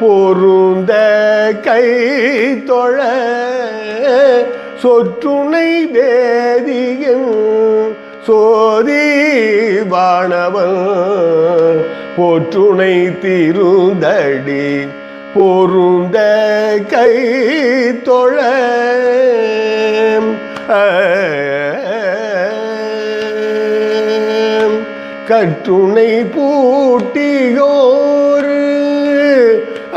பொருந்த கை தொழ சொற்றுணை வேதியும் சோதி வாணவன் போற்றுணை திருந்தடி பொருந்த கை தொழ. கற்றுணை பூட்டியோர்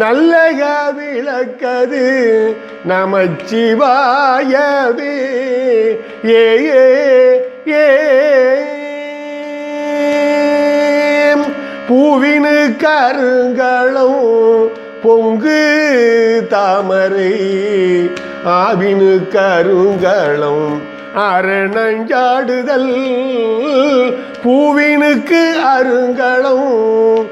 நல்லக விளக்கது நமச்சிவாயவே. ஏ ஏ. பூவினு கருங்களும் பொங்கு தாமரை ஆவினு கருங்களும் அரணஞ்சாடுதல். பூவினுக்கு அருங்களும்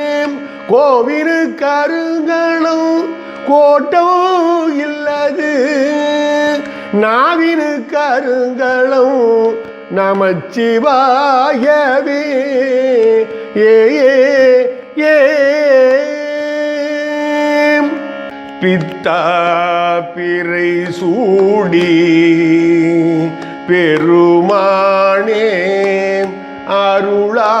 கோவினு கருங்களும் கோட்டமும் இல்லது. நாவினு கருங்களும் நமச்சிவாயவே. ஏ ஏ. பித்தா பிறை சூடி பெருமானே அருளா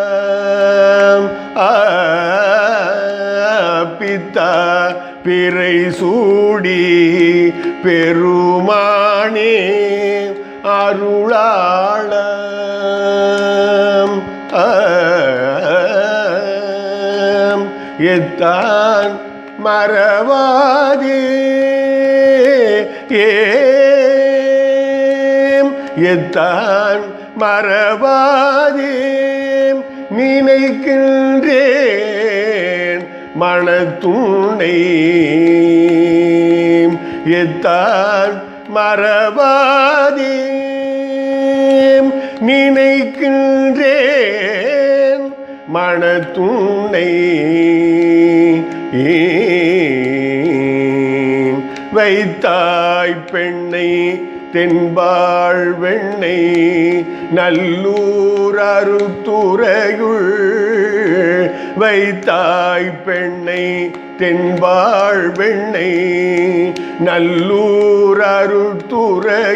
கற்பித்த பிறை சூடி பெருமானே அருளாள. எத்தான் மறவாதே ஏ. எத்தான் மறவாதே நினைக்கின்றேன். மனத்துணை எத்தான் மறவாதே நினைக்கின்றேன் மனத்துணை வைத்தாய் பெண்ணை தென்பாள் வெண்ணை நல்லூர் அருத்துறையுள் வைத்தாய் பெண்ணை தென்பாள் வெண்ணை நல்லூர் அருள் துறையும்